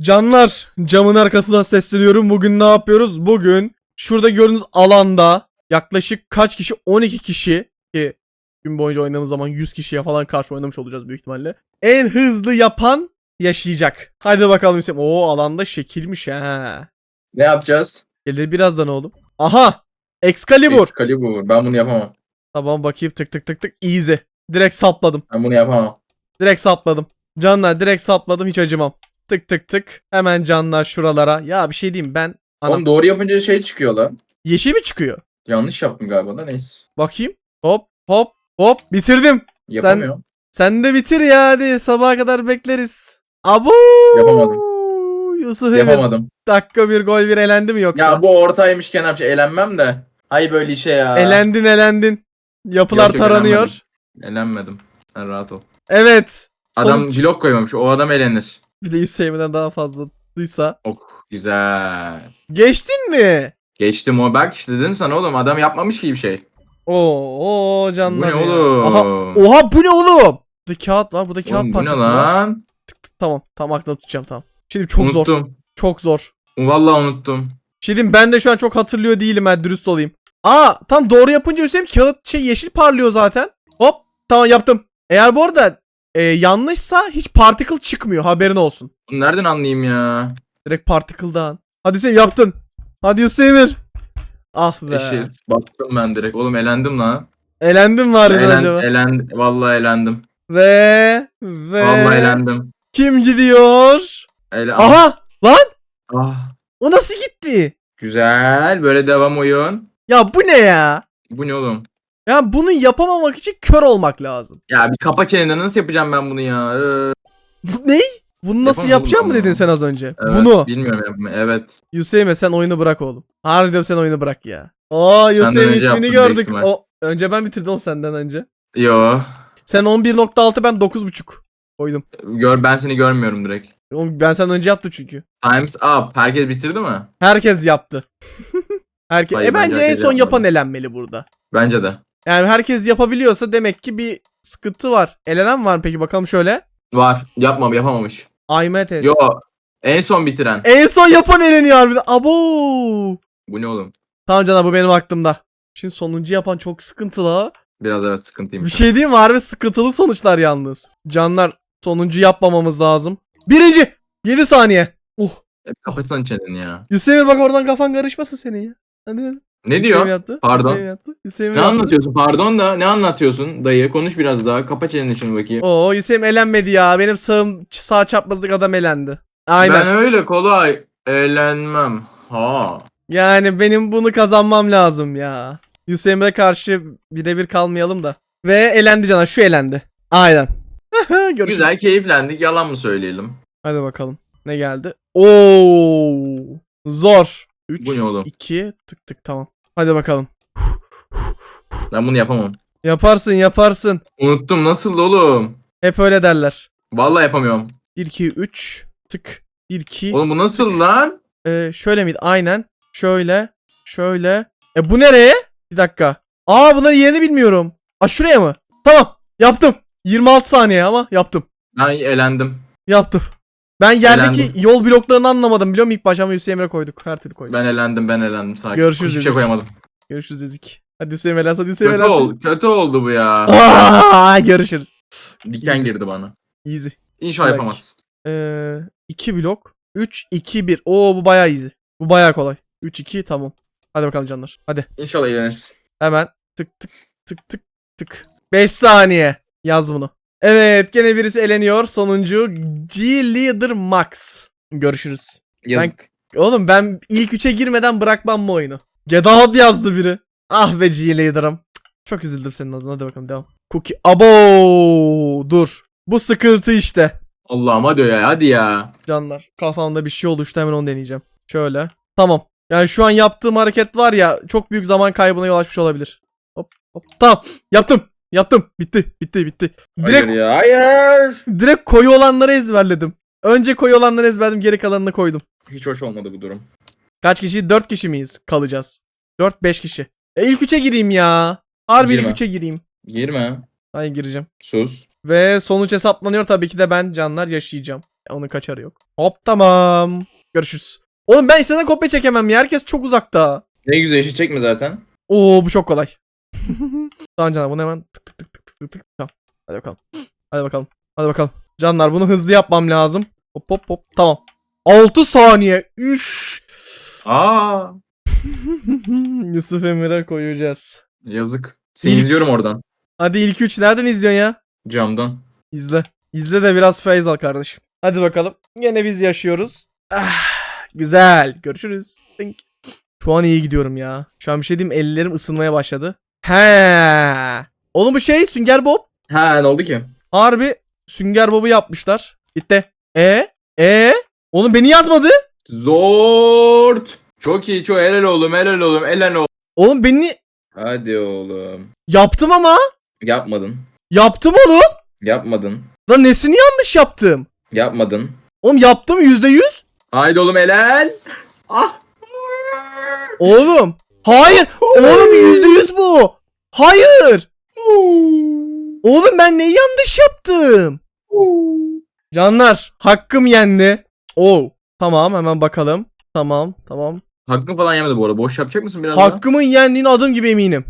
Canlar camın arkasından sesleniyorum. Bugün ne yapıyoruz? Bugün şurada gördüğünüz alanda yaklaşık kaç kişi? 12 kişi ki gün boyunca oynadığımız zaman 100 kişiye falan karşı oynamış olacağız büyük ihtimalle. En hızlı yapan yaşayacak. Hadi bakalım Hüseyin. Oo alanda şekilmiş ha. Ne yapacağız? Gelir birazdan oğlum. Aha! Excalibur. Excalibur. Ben bunu yapamam. Tamam bakayım tık tık tık tık. Easy. Direkt sapladım. Ben bunu yapamam. Direkt sapladım. Canlar direkt sapladım hiç acımam. Tık tık tık. Hemen canlar şuralara. Ya bir şey diyeyim ben. Anam. Oğlum doğru yapınca şey çıkıyor lan. Yeşil mi çıkıyor? Yanlış yaptım galiba da neyse. Bakayım. Hop hop hop. Bitirdim. Yapamıyorum. Sen de bitir ya hadi. Sabaha kadar bekleriz. Abu. Yapamadım. Yusuf. Yapamadım. Dakika bir gol bir elendi mi yoksa? Ya bu ortaymış Kenan şey eğlenmem de. Ay böyle işe ya. Elendin elendin. Yapılar Yok, yok, taranıyor. elenmedim. Elenmedim. Sen rahat ol. Evet. Adam Sonuç- blok koymamış. O adam elenir. Bir de Yusuf Emir'den daha fazladıysa. Ok güzel. Geçtin mi? Geçtim o bak işte dedim sana oğlum adam yapmamış ki bir şey. Oo, oo Bu canlar. ne ya. oğlum? Aha, oha bu ne oğlum? Burada kağıt var. Burada kağıt Oğlum, bu ne parçası var. lan? Tamam. Tam aklımda tutacağım tamam. Şimdi çok zor. unuttum. Çok zor. Vallahi unuttum. Diyeyim, ben de şu an çok hatırlıyor değilim ben dürüst olayım. Aa tam doğru yapınca Hüseyin kağıt şey yeşil parlıyor zaten. Hop tamam yaptım. Eğer bu arada e, yanlışsa hiç particle çıkmıyor haberin olsun. Bunu nereden anlayayım ya? Direkt particle'dan. Hadi Hüseyin yaptın. Hadi Hüseyin. Ah be. Yeşil. Baktım ben direkt. Oğlum elendim lan. Elendin mi harbiden Elen, acaba? elen, vallahi elendim. Ve ve Vallahi elendim. kim gidiyor? Ele Aha lan Ah, o nasıl gitti? güzel. Böyle devam oyun. Ya bu ne ya? Bu ne oğlum? Ya bunu yapamamak için kör olmak lazım. Ya bir kapa çeneni nasıl yapacağım ben bunu ya? Ee, ne? Bunu nasıl yapacağım mı dedin sen az önce? evet, Bunu. Bilmiyorum yapmayı. Evet. Hüseyin sen oyunu bırak oğlum. Harbiden sen oyunu bırak ya. Aa önce ismini gördük. O, önce ben bitirdim oğlum senden önce. Yo. Sen 11.6 ben 9.5 koydum. Gör ben seni görmüyorum direkt. Oğlum ben senden önce yaptım çünkü. Times up. Herkes bitirdi mi? Herkes yaptı. Herkes. Hayır, e bence bence en son yapan elenmeli burada. Bence de. Yani herkes yapabiliyorsa demek ki bir sıkıntı var. Elenen var mı peki bakalım şöyle. Var. Yapmam yapamamış. Aymet et. Yo. En son bitiren. En son yapan eleniyor harbiden. Abo. Bu ne oğlum? Tamam canım bu benim aklımda. Şimdi sonuncu yapan çok sıkıntılı ha. Biraz evet Bir sıkıntıymış. şey diyeyim mi? Harbi sıkıntılı sonuçlar yalnız. Canlar sonuncu yapmamamız lazım. Birinci. 7 saniye. Uh. Hep Kapatsana çeneni ya. Hüseyin bak oradan kafan karışmasın senin ya. Hadi Ne Hüseyin diyor? Yattı. Pardon. Hüseyin yattı. Hüseyin Ne yattı. anlatıyorsun? Pardon da ne anlatıyorsun? Dayı konuş biraz daha. Kapa çeneni şimdi bakayım. Oo Hüseyin elenmedi ya. Benim sağım sağ çaprazlık adam elendi. Aynen. Ben öyle kolay eğlenmem. Ha. Yani benim bunu kazanmam lazım ya. Emre karşı birebir kalmayalım da. Ve elendi cana şu elendi. Aynen. Güzel keyiflendik. Yalan mı söyleyelim? Hadi bakalım. Ne geldi? Oo! Zor. 3 Bu ne oğlum? 2 tık tık tamam. Hadi bakalım. Ben bunu yapamam. Yaparsın yaparsın. Unuttum nasıl oğlum? Hep öyle derler. Vallahi yapamıyorum. 1 2 3 tık 1 2 Oğlum bu nasıl lan? Ee, şöyle miydi? Aynen. Şöyle. Şöyle. E bu nereye? Bir dakika. Aa bunların yerini bilmiyorum. Aa şuraya mı? Tamam. Yaptım. 26 saniye ama yaptım. Ben elendim. Yaptım. Ben yerdeki Elendim. yol bloklarını anlamadım biliyor musun? İlk başta ama Hüseyin Emre koyduk. Her türlü koyduk. Ben elendim ben elendim sakin. Görüşürüz Hiçbir şey dedik. koyamadım. Görüşürüz Ezik. Hadi Hüseyin Emre hadi Hüseyin Kötü, ol, kötü oldu bu ya. Aa, görüşürüz. Diken Easy. girdi bana. Easy. İnşallah Bak. yapamazsın. Ee, 2 blok. 3, 2, 1. Oo bu bayağı easy. Bu bayağı kolay. 3, 2 tamam. Hadi bakalım canlar. Hadi. İnşallah eğlenirsin. Hemen tık tık tık tık tık. 5 saniye. Yaz bunu. Evet gene birisi eleniyor. Sonuncu G Leader Max. Görüşürüz. Yazık. Oğlum ben ilk 3'e girmeden bırakmam bu oyunu. Get out yazdı biri. Ah be G Leader'ım. Çok üzüldüm senin adına. Hadi bakalım devam. Cookie. Abo dur. Bu sıkıntı işte. Allah'ım hadi ya hadi ya. Canlar. Kafamda bir şey oluştu hemen onu deneyeceğim. Şöyle. Tamam. Yani şu an yaptığım hareket var ya çok büyük zaman kaybına yol açmış olabilir. Hop hop. Tamam. Yaptım. Yaptım. Bitti. Bitti. Bitti. Direkt Hayır ya hayır. direkt koyu olanları ezberledim. Önce koyu olanları ezberledim, geri kalanını koydum. Hiç hoş olmadı bu durum. Kaç kişi? 4 kişi miyiz kalacağız? 4 5 kişi. E ilk 3'e gireyim ya. Harbi ilk Girme. 3'e gireyim. Girme. Hayır gireceğim. Sus. Ve sonuç hesaplanıyor tabii ki de ben canlar yaşayacağım. Onun kaçarı yok. Hop tamam. Görüşürüz. Oğlum ben isteden kopya çekemem ya. Herkes çok uzakta. Ne güzel işi çekme zaten. Oo bu çok kolay. Tamam canlar bunu hemen tık tık tık tık tık tık tık. Tamam. Hadi bakalım. Hadi bakalım. Hadi bakalım. Canlar bunu hızlı yapmam lazım. Hop hop hop. Tamam. 6 saniye. Üş. Aa Yusuf Emir'e koyacağız. yazık. Seni İlk- izliyorum oradan. Hadi ilk 3 nereden izliyorsun ya? Camdan. İzle. İzle de biraz feyz al kardeşim. Hadi bakalım. Yine biz yaşıyoruz. Ah, güzel. Görüşürüz. Think. Şu an iyi gidiyorum ya. Şu an bir şey diyeyim ellerim ısınmaya başladı. He. Oğlum bu şey Sünger Bob. Ha ne oldu ki? Harbi Sünger Bob'u yapmışlar. Bitti. E? E? Oğlum beni yazmadı. Zort. Çok iyi çok helal oğlum helal oğlum helal oğlum. Oğlum beni Hadi oğlum. yaptım ama. Yapmadın. Yaptım oğlum. Yapmadın. Lan nesini yanlış yaptım? Yapmadın. Oğlum yaptım yüzde yüz. Haydi oğlum helal. Ah. Oğlum. Hayır. Oğlum yüzde yüz bu. Hayır. Oğlum ben neyi yanlış yaptım? Canlar hakkım yendi. Oo. Tamam hemen bakalım. Tamam tamam. Hakkın falan yemedi bu arada. Boş yapacak mısın biraz daha? Hakkımın yendiğine adım gibi eminim.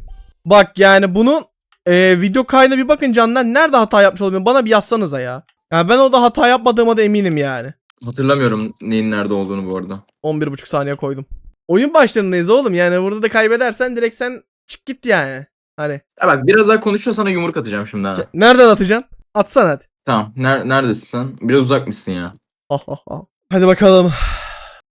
Bak yani bunun e, video kaydına bir bakın canlar. Nerede hata yapmış olabilirim? Bana bir yazsanıza ya. Yani ben orada hata yapmadığıma da eminim yani. Hatırlamıyorum neyin nerede olduğunu bu arada. 11.5 saniye koydum. Oyun başlarındayız oğlum. Yani burada da kaybedersen direkt sen çık git yani. Hani Ya bak biraz daha konuşuyor sana yumruk atacağım şimdi ha. nereden atacaksın? Atsana hadi. Tamam. Ner neredesin sen? Biraz uzakmışsın ya. Ha, ha, ha. Hadi bakalım.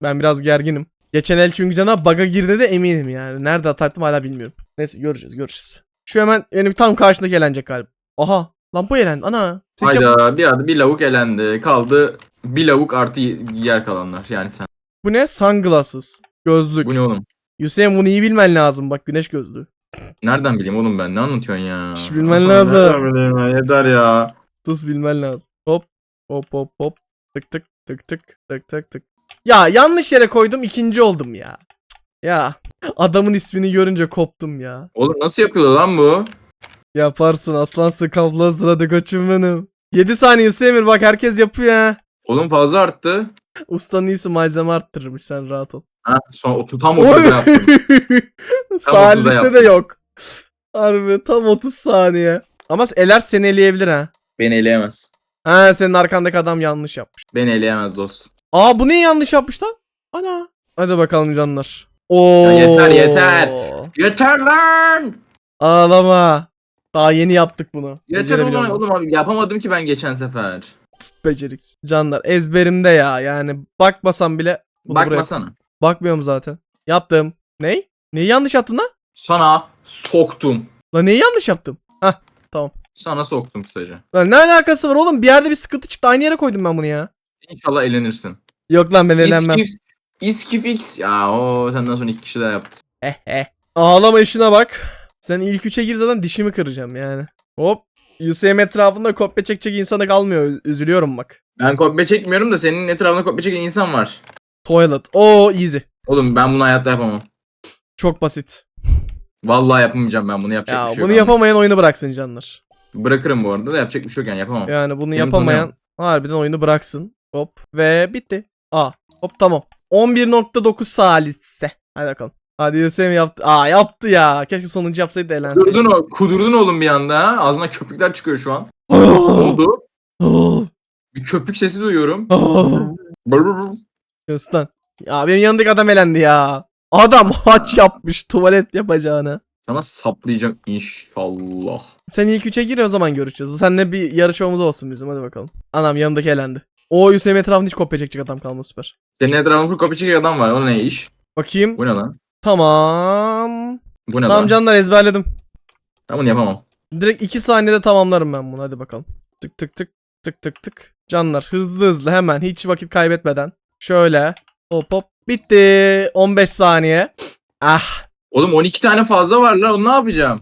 Ben biraz gerginim. Geçen el çünkü cana bug'a girdi de eminim yani. Nerede hata ettim hala bilmiyorum. Neyse göreceğiz göreceğiz. Şu hemen benim tam karşındaki eğlenecek galiba. Aha lan bu eğlendi ana. Yap- Hayda bir adı bir lavuk elendi. Kaldı bir lavuk artı yer kalanlar. Yani sen. Bu ne? Sunglasses. Gözlük. Bu ne oğlum? Hüseyin bunu iyi bilmen lazım bak güneş gözlüğü. Nereden bileyim oğlum ben? Ne anlatıyorsun ya? Şş, bilmen lazım. Nereden bileyim ya? Yeter ya. Sus bilmen lazım. Hop hop hop hop. Tık tık tık tık tık tık tık. Ya yanlış yere koydum ikinci oldum ya. Ya adamın ismini görünce koptum ya. Oğlum nasıl yapıyor lan bu? Yaparsın aslansın kaplan sırada koçum benim. 7 saniye Hüseyin bak herkes yapıyor ha. Oğlum fazla arttı. Ustanın iyisi malzeme arttırırmış sen rahat ol. Ha, son otu tam otuda yaptım. Salise de yaptım. yok. Harbi tam 30 saniye. Ama Eler seni eleyebilir ha. Beni eleyemez. Ha senin arkandaki adam yanlış yapmış. Beni eleyemez dostum. Aa bu ne yanlış yapmış lan? Ana. Hadi bakalım canlar. Oo. Ya yeter, yeter. Yeter lan! Ağlama. Daha yeni yaptık bunu. Yeter oğlum, oğlum abi yapamadım ki ben geçen sefer. Beceriksiz. Canlar ezberimde ya. Yani bakmasam bile. bunu buraya- Bakmasana. Bakmıyorum zaten. Yaptım. Ney? Neyi yanlış yaptım lan? Sana soktum. Lan neyi yanlış yaptım? Hah. Sana soktum kısaca. Lan ne alakası var oğlum? Bir yerde bir sıkıntı çıktı. Aynı yere koydum ben bunu ya. İnşallah eğlenirsin. Yok lan ben eğlenmem. İskif, İskifix. Ya o senden sonra iki kişi daha yaptı. Eh eh. Ağlama işine bak. Sen ilk üçe gir zaten dişimi kıracağım yani. Hop. Hüseyin etrafında kopya çekecek insana kalmıyor. Üzülüyorum bak. Ben kopya çekmiyorum da senin etrafında kopya çeken insan var. Toilet. Oo easy. Oğlum ben bunu hayatta yapamam. Çok basit. Vallahi yapamayacağım ben bunu yapacak Ya bir şey bunu yok. yapamayan oyunu bıraksın canlar. Bırakırım bu arada da yapacak bir şey yok yani yapamam. Yani bunu Benim yapamayan harbiden oyunu bıraksın. Hop. Ve bitti. Aa. Hop tamam. 11.9 salise. Hadi bakalım. Hadi Hüseyin yaptı. Aa yaptı ya. Keşke sonuncu yapsaydı elenseydi. Kudurdun, o, kudurdun oğlum bir anda ha. Ağzına köpükler çıkıyor şu an. Ne oldu? Bir köpük sesi duyuyorum. Bır bır bır. Kes lan. Ya benim yanındaki adam elendi ya. Adam haç yapmış tuvalet yapacağını. Sana saplayacağım inşallah. Sen ilk üçe gir o zaman görüşeceğiz. Seninle bir yarışmamız olsun bizim hadi bakalım. Anam yanındaki elendi. O Hüseyin etrafında hiç kopya çekecek adam kalmadı süper. Senin etrafında full kopya adam var. O ne iş? Bakayım. Bu ne lan? Tamam. Bu ne lan? canlar ezberledim. Ben bunu yapamam. Direkt 2 saniyede tamamlarım ben bunu hadi bakalım. Tık tık tık tık tık tık. Canlar hızlı hızlı hemen hiç vakit kaybetmeden. Şöyle hop hop bitti. 15 saniye. Ah Oğlum 12 tane fazla var lan. Onu ne yapacağım?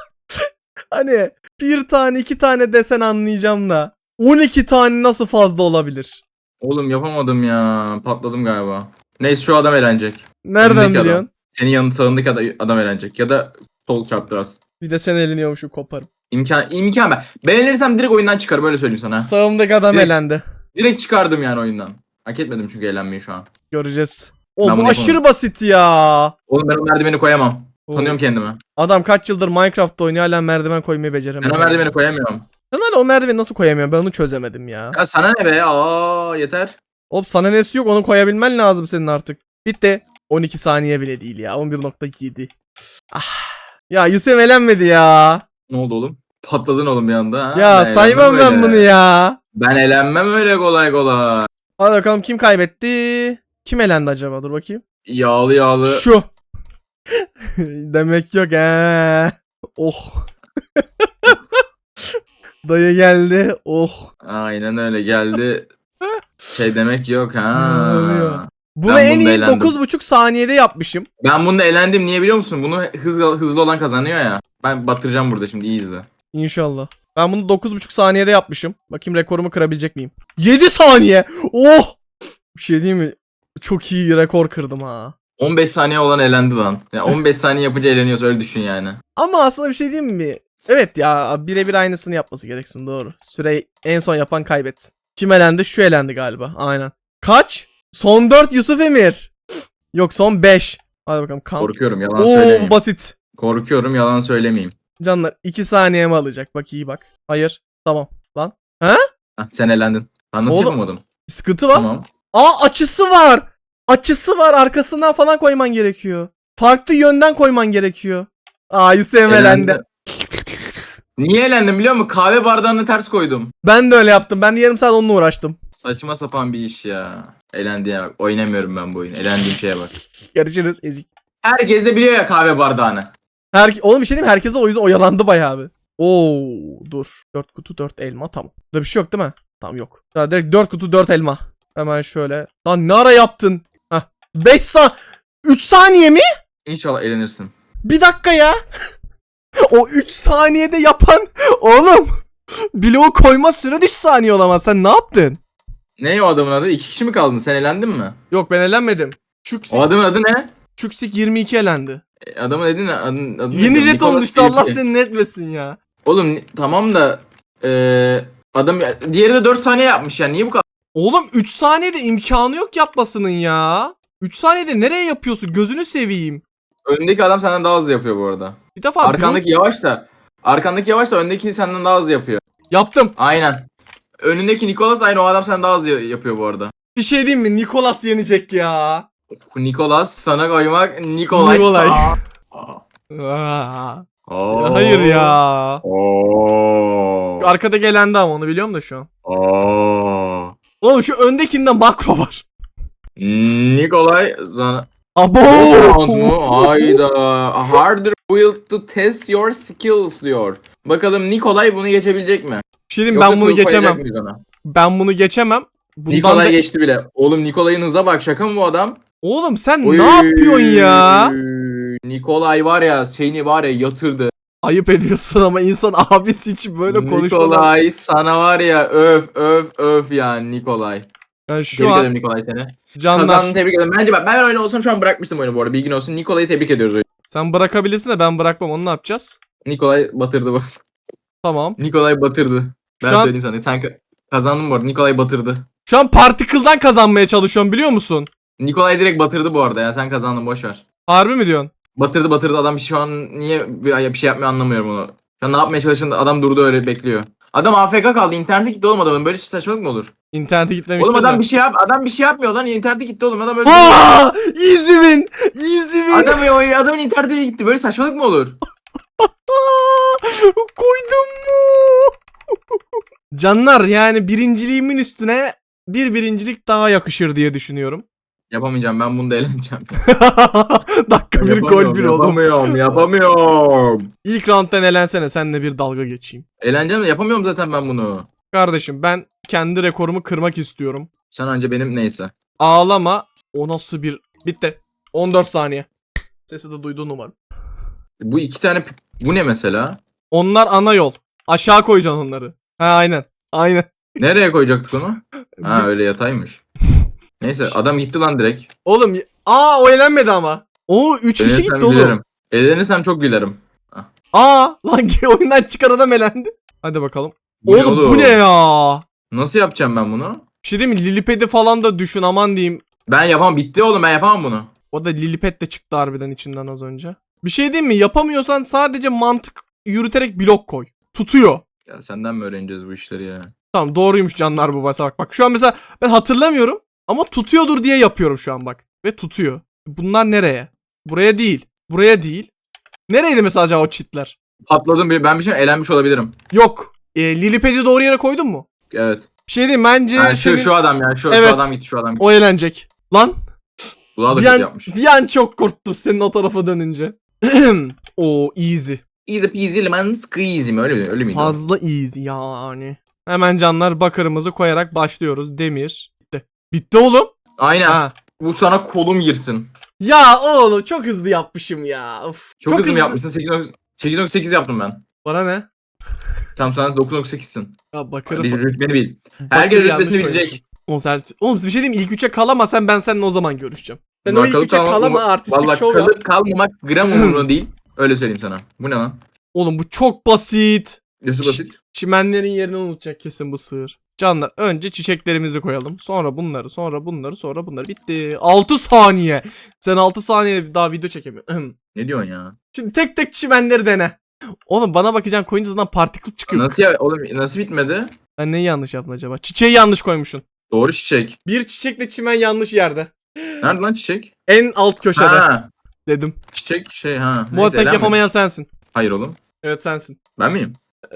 hani bir tane iki tane desen anlayacağım da. 12 tane nasıl fazla olabilir? Oğlum yapamadım ya. Patladım galiba. Neyse şu adam eğlenecek. Nereden Önündeki adam. biliyorsun? Senin yanın sağındaki adam, adam eğlenecek. Ya da sol çarp biraz. Bir de sen eliniyormuşum koparım. İmkan, imkan ben. Beğenirsem direkt oyundan çıkarım öyle söyleyeyim sana. Sağımdaki adam Direkt- elendi. Direkt çıkardım yani oyundan. Hak etmedim çünkü eğlenmeyi şu an. Göreceğiz. O Ben bu bunu aşırı basit ya. Oğlum ben o merdiveni koyamam. Oo. Tanıyorum kendimi. Adam kaç yıldır Minecraft oynuyor hala merdiven koymayı Ben beceremiyor. o merdiveni koyamıyorum. Sen hala o merdiveni nasıl koyamıyorsun? Ben onu çözemedim ya. Ya sana ne be? Aa yeter. Oğlum sana nesi yok onu koyabilmen lazım senin artık. Bitti. 12 saniye bile değil ya. 11.7. Ah. Ya Yusuf elenmedi ya. Ne oldu oğlum? Patladın oğlum bir anda. ha? Ya Ben saymam eğlenmem ben öyle. bunu ya. Ben eğlenmem öyle kolay kolay. Hadi bakalım kim kaybetti? Kim elendi acaba? Dur bakayım. Yağlı yağlı. Şu. Demek yok he. Oh. Dayı geldi. Oh. Aynen öyle geldi. şey demek yok ha. Bunu Ben en bunda iyi eğlendim. 9.5 saniyede yapmışım. Ben bunda eğlendim niye biliyor musun? Bunu hızlı, hızlı olan kazanıyor ya. Ben batıracağım burada şimdi iyi izle. İnşallah. Ben bunu 9.5 saniyede yapmışım. Bakayım rekorumu kırabilecek miyim? 7 saniye. Oh! Bir şey diyeyim mi? Çok iyi rekor kırdım ha. 15 saniye olan eğlendi lan. Ya 15 saniye yapınca eğleniyorsa öyle düşün yani. Ama aslında bir şey diyeyim mi? Evet ya birebir aynısını yapması gereksin doğru. Süre en son yapan kaybetsin. Kim elendi? Şu elendi galiba. Aynen. Kaç? Son 4 Yusuf Emir. Yok son 5. Hadi bakalım kan. Korkuyorum yalan Oo söylemeyeyim. basit. Korkuyorum yalan söylemeyeyim. Canlar 2 saniye mi alacak? Bak iyi bak. Hayır. Tamam. Lan. Hah, sen elendin. Ben nasıl Oğlum- yapamadım? Bir sıkıntı var. Tamam. Aa açısı var. Açısı var. Arkasından falan koyman gerekiyor. Farklı yönden koyman gerekiyor. Aa Yusuf elendi. Niye elendim biliyor musun? Kahve bardağını ters koydum. Ben de öyle yaptım. Ben de yarım saat onunla uğraştım. Saçma sapan bir iş ya. Elendi ya. bak. Oynamıyorum ben bu oyunu. Elendiğim şeye bak. Görüşürüz ezik. Herkes de biliyor ya kahve bardağını. Her Oğlum bir şey diyeyim mi? Herkes de o yüzden oyalandı bayağı abi. Oo dur. 4 kutu 4 elma tamam. Burada bir şey yok değil mi? Tamam yok. Ya direkt 4 kutu 4 elma. Hemen şöyle. Lan ne ara yaptın? Hah. 5 sa 3 saniye mi? İnşallah elenirsin. Bir dakika ya. o 3 saniyede yapan oğlum. Bloğu koyma süren 3 saniye olamaz. Sen ne yaptın? Ne o adamın adı? İki kişi mi kaldın? Sen elendin mi? Yok ben elenmedim. Çüksik, O adamın adı ne? Çüksik 22 elendi. E, Adamın adı ne? Adın, adı Yeni jeton düştü Allah seni ne etmesin ya. Oğlum tamam da eee adam diğeri de 4 saniye yapmış ya. Niye bu kadar? Oğlum 3 saniyede imkanı yok yapmasının ya. 3 saniyede nereye yapıyorsun? Gözünü seveyim. Öndeki adam senden daha hızlı yapıyor bu arada. Bir defa Arkandaki yavaş da. Arkandaki yavaş da öndeki senden daha hızlı yapıyor. yaptım. Aynen. Önündeki Nicholas aynı o adam senden daha hızlı yapıyor bu arada. Bir şey diyeyim mi? Nikolas yenecek ya. Nicholas sana koymak Nikolay. Nikolay. Aa. Aa. Aa. Hayır ya. Oo. Arkada gelendi ama onu biliyorum da şu an. Oo. Oğlum şu öndekinde makro var. Nikolay sana Abo. Round mu? Hayda. Harder will to test your skills diyor. Bakalım Nikolay bunu geçebilecek mi? Bir şey Yoksa ben bunu koyacak geçemem. mıyız ona? Ben bunu geçemem. Bundan Nikolay da- geçti bile. Oğlum Nikolay'ın hıza bak şaka mı bu adam? Oğlum sen Oy. ne yapıyorsun ya? Nikolay var ya seni var ya yatırdı. Ayıp ediyorsun ama insan abisi için böyle konuşmalar. Nikolay sana var ya öf öf öf yani Nikolay. Yani şu Tebrik an ederim Nikolay seni. canlar Kazandın tebrik ederim. Bence bak ben öyle olsam şu an bırakmıştım oyunu bu arada bilgin olsun. Nikolay'ı tebrik ediyoruz oyunu. sen bırakabilirsin de ben bırakmam onu ne yapacağız? Nikolay batırdı bu. Tamam. Nikolay batırdı. Ben Şu an- söyleyeyim sana. Sen ka- kazandın bu arada. Nikolay batırdı. Şu an Particle'dan kazanmaya çalışıyorum biliyor musun? Nikolay direkt batırdı bu arada ya. Sen kazandın boş ver. Harbi mi diyorsun? Batırdı batırdı adam şu an niye bir, bir şey yapmıyor anlamıyorum onu. Şu an ne yapmaya çalıştığında adam durdu öyle bekliyor. Adam AFK kaldı. İnternete gitti oğlum adamın. Böyle saçmalık mı olur? İnternete gitmemiştir Oğlum adam de. bir şey yap adam bir şey yapmıyor lan. İnternete gitti oğlum. Adam öyle. Aa! Easy win! Easy win! adam adamın internete gitti. Böyle saçmalık mı olur? Koydum mu? Canlar yani birinciliğimin üstüne bir birincilik daha yakışır diye düşünüyorum. Yapamayacağım. Ben bunda eğleneceğim. Dakika bir gol bir oğlum. Yapamıyorum. Yapamıyorum. İlk round'dan elensene senle bir dalga geçeyim. Eğleneceğim de yapamıyorum zaten ben bunu. Kardeşim ben kendi rekorumu kırmak istiyorum. Sen önce benim neyse. Ağlama. O nasıl bir... Bitti. 14 saniye. Sesi de duydun umarım. Bu iki tane bu ne mesela? Onlar ana yol. Aşağı koyacaksın onları. Ha aynen. Aynen. Nereye koyacaktık onu? Ha öyle yataymış. Neyse adam gitti lan direkt. Oğlum aa o elenmedi ama. O 3 kişi gitti oğlum. gülerim. Eğlenirsem çok gülerim. Aa lan oyundan çıkan adam elendi. Hadi bakalım. Bu ne oğlum, bu ne ya? Nasıl yapacağım ben bunu? Bir şey değil mi? Liliped'i falan da düşün aman diyeyim. Ben yapamam. Bitti oğlum ben yapamam bunu. O da Liliped de çıktı harbiden içinden az önce. Bir şey değil mi? Yapamıyorsan sadece mantık yürüterek blok koy. Tutuyor. Ya senden mi öğreneceğiz bu işleri ya? Tamam doğruymuş canlar bu bak. Bak şu an mesela ben hatırlamıyorum ama tutuyordur diye yapıyorum şu an bak. Ve tutuyor. Bunlar nereye? Buraya değil. Buraya değil. Nereydi mesela acaba o çitler? Patladım bir ben bir şey elenmiş olabilirim. Yok. E, Liliped'i doğru yere koydun mu? Evet. Bir şey diyeyim bence Yani şu, senin- şu adam ya şu, Evet. şu adam gitti şu adam gitti. o eğlenecek. Lan Bu daha da bir an, yapmış. bir an çok korktum senin o tarafa dönünce. o easy. Easy peasy lemon squeezy mi öyle mi? Öyle miydi? Fazla easy yani. Hemen canlar bakırımızı koyarak başlıyoruz. Demir. Bitti. Oğlum. Aynen. Ha. Bu sana kolum girsin. Ya oğlum çok hızlı yapmışım ya. Of, Çok, hızlı mı yapmışsın? 8.8 8.8 yaptım ben. Bana ne? Tam sen 9.8'sin. Ya Hadi falan. rütbeni bil. Herkes rütbesini bilecek. Oğlum, bir şey diyeyim ilk üçe kalamasan ben seninle o zaman görüşeceğim. Sen o ilk kalıp üçe kalma- kalama artistik Vallahi şov kalıp kalmamak gram umurumda değil. Öyle söyleyeyim sana. Bu ne lan? Oğlum bu çok basit. Nasıl basit? Çimenlerin yerini unutacak kesin bu sığır. Canlar önce çiçeklerimizi koyalım. Sonra bunları, sonra bunları, sonra bunları. Bitti. 6 saniye. Sen 6 saniye daha video çekemiyorsun. Ne diyorsun ya? Şimdi tek tek çimenleri dene. Oğlum bana bakacaksın koyunca zaten partikül çıkıyor. Nasıl ya? Oğlum nasıl bitmedi? Ben neyi yanlış yaptım acaba? Çiçeği yanlış koymuşsun. Doğru çiçek. Bir çiçekle çimen yanlış yerde. Nerede lan çiçek? En alt köşede Ha, dedim. çiçek şey ha. Elenmedim. yapamayan sensin. Hayır oğlum. Evet sensin. Ben miyim?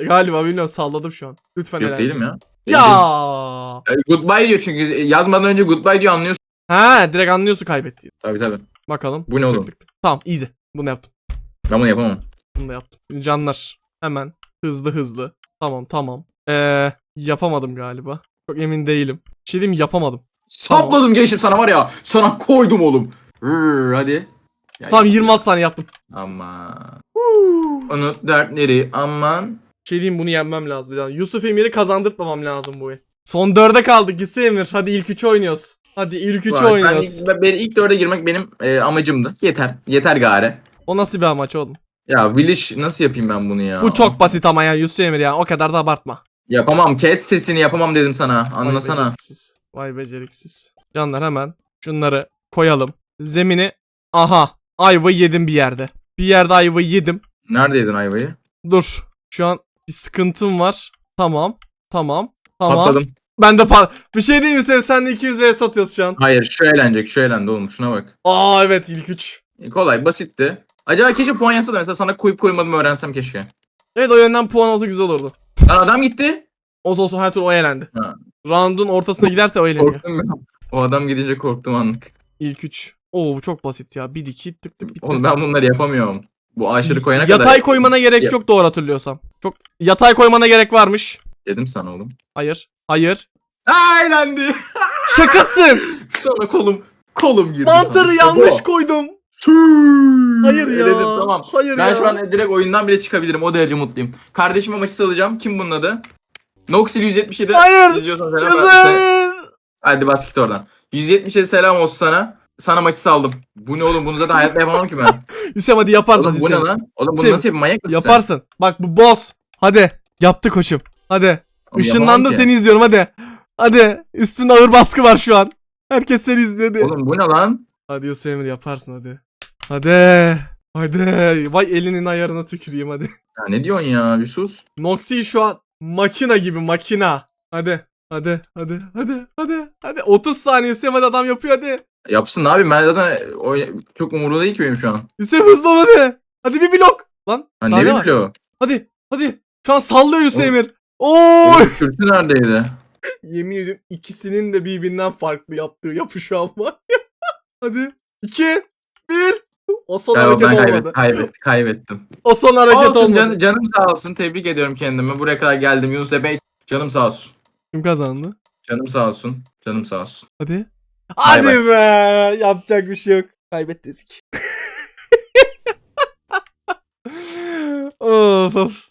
Galiba bilmiyorum salladım şu an. Lütfen Yok elensin. değilim ya. Ya. E, Goodbye diyor çünkü yazmadan önce goodbye diyor anlıyorsun. Ha direkt anlıyorsun kaybettiğini. Tabii tabii. Bakalım. Bu ne oğlum? Tık tık. Tamam easy. Bunu yaptım. Ben bunu yapamam. Bunu da yaptım. Canlar. Hemen. Hızlı hızlı. Tamam tamam. Ee, yapamadım galiba. Çok emin değilim. Bir şey diyeyim mi? yapamadım. Sapladım gençim sana var ya. Sana koydum oğlum. Rrr, hadi. Ya, yap- 26 saniye yaptım. Ama. Unut dertleri aman. Şey diyeyim bunu yenmem lazım. Yani Yusuf Emir'i kazandırtmamam lazım bu. Son dörde kaldık Yusuf Emir. Hadi ilk üçü oynuyoruz. Hadi ilk üçü Vay, ben oynuyoruz. ben, ben ilk dörde girmek benim e, amacımdı. Yeter. Yeter gare. O nasıl bir amaç oğlum? Ya Vilish nasıl yapayım ben bunu ya? Bu çok basit ama ya Yusuf Emir ya. O kadar da abartma. Yapamam. Kes sesini yapamam dedim sana. Vay Anlasana. beceriksiz. Vay beceriksiz. Canlar hemen şunları koyalım. Zemini aha ayvayı yedim bir yerde. Bir yerde ayvayı yedim. Neredeydin ayvayı? Dur. Şu an bir sıkıntım var. Tamam. Tamam. Tamam. Patladım. Ben de pa Bir şey değil mi Sev? Sen de 200 V satıyorsun şu an. Hayır şu eğlenecek. Şu eğlendi oğlum. Şuna bak. Aa evet ilk 3. E, kolay. Basitti. Acaba keşke puan yazsa da mesela sana koyup koymadığımı öğrensem keşke. Evet o yönden puan olsa güzel olurdu. Lan adam gitti. Olsa olsa her türlü o eğlendi. Ha. Round'un ortasına giderse o eğleniyor. Korktum ben. O adam gidince korktum anlık. İlk 3. Oo bu çok basit ya. 1 2 tık tık bitti. Oğlum ben bunları yapamıyorum. Bu aşırı koyana kadar. Yatay koymana gerek yok doğru hatırlıyorsam. Çok yatay koymana gerek varmış. Dedim sana oğlum. Hayır. Hayır. Aa eğlendi. Şakasın. Sonra kolum kolum girdi. Mantarı sana. yanlış Bu. koydum. Hayır ya. Eledim, tamam. Hayır Ben ya. şu an direkt oyundan bile çıkabilirim. O derece mutluyum. Kardeşime maçı salacağım. Kim bunun adı? Noxil 177. Hayır. İzliyorsan selam. Yazık. Hadi bas git oradan. 177 selam olsun sana. Sana maçı saldım. Bu ne oğlum? Bunu zaten hayatta yapamam ki ben. Hüsem hadi yaparsın. oğlum bu ne Hüsem. lan? Oğlum bunu nasıl yapayım? Manyak mısın sen? Yaparsın. Bak bu boss. Hadi. Yaptı koçum. Hadi. Oğlum Işınlandım yapamam ki. seni izliyorum hadi. Hadi. Üstünde ağır baskı var şu an. Herkes seni izliyor hadi. Oğlum bu ne lan? Hadi Yusuf Emir yaparsın hadi. Hadi. Hadi. Vay elinin ayarına tüküreyim hadi. Ya ne diyorsun ya? Bir sus. Noxy şu an makina gibi makina. Hadi. Hadi. Hadi. Hadi. Hadi. Hadi. 30 saniye Yusuf Emir adam yapıyor hadi. Yapsın abi ben zaten o, çok umurumda değil ki benim şu an. Emir hızlı ol hadi. Hadi bir blok. Lan. Ha daha ne var? biliyor? Hadi. Hadi. Şu an sallıyor Oğlum. Emir. Oy. Oğlum kürsü neredeydi? Yemin ediyorum ikisinin de birbirinden farklı yaptığı yapı şu an var. hadi. 2 1 O son Galiba hareket ben olmadı. kaybet, kaybet, kaybettim. O son hareket olsun olmadı. can- canım sağ olsun. Tebrik ediyorum kendimi. Buraya kadar geldim. Yunus Bey canım sağ olsun. Kim kazandı? Canım sağ olsun. Canım sağ olsun. Hadi. Bay Hadi bay. be. Yapacak bir şey yok. Kaybettik. of of.